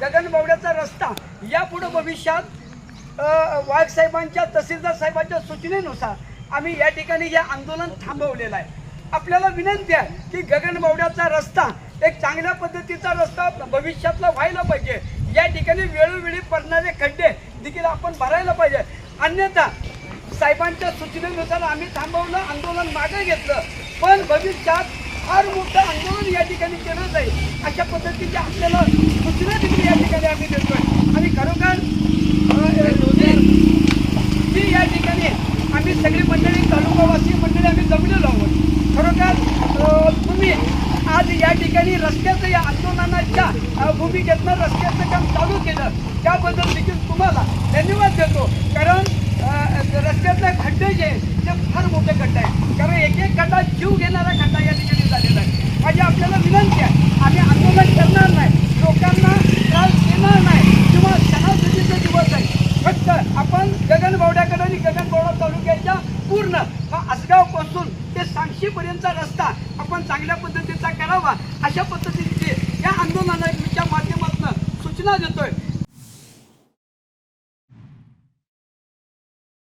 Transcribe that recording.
गगनबावड्याचा रस्ता यापुढे भविष्यात वाघ साहेबांच्या तहसीलदार साहेबांच्या सूचनेनुसार आम्ही या ठिकाणी हे आंदोलन थांबवलेलं आहे. आपल्याला विनंती आहे की गगनबावड्याचा रस्ता एक चांगल्या पद्धतीचा रस्ता भविष्यातला व्हायला पाहिजे. या ठिकाणी वेळोवेळी पडणारे खड्डे देखील आपण भरायला पाहिजे. अन्यथा साहेबांच्या सूचनेनुसार आम्ही थांबवलं आंदोलन मागे घेतलं. पण भविष्यात फार मोठं आंदोलन या ठिकाणी केलं जाईल. अशा पद्धतीची आपल्याला सूचना देखील या ठिकाणी आम्ही देतोय आणि खरोखर अ, जी या ठिकाणी आम्ही सगळी मंडळी तालुकावासी मंडळी आम्ही जमलेलो आहोत खरोखर अ, तुम्ही आज या ठिकाणी रस्त्याचं या आंदोलनाच्या भूमिकेतनं रस्त्याचं काम चालू केलं. त्याबद्दल देखील तुम्हाला धन्यवाद देतो. कारण रस्त्यातला खड्डे जे आहेत, ते फार मोठे खड्डे आहेत. कारण एक एक खड्डा जीव घेणारा खड्डा या ठिकाणी झालेला आहे. माझी आपल्याला विनंती आहे आम्ही आंदोलन करणार नाही लोकांना त्रास देणार नाही किंवा सणासुदीचे दिवस आहे. फक्त आपण गगनबावड्याकडे आणि गगनबावडा तालुक्याच्या पूर्ण हा आसगावपासून ते सांगशीपर्यंतचा रस्ता आपण चांगल्या पद्धतीने करावा. अशा पद्धतीने या आंदोलनाच्या माध्यमातून सूचना देतोय.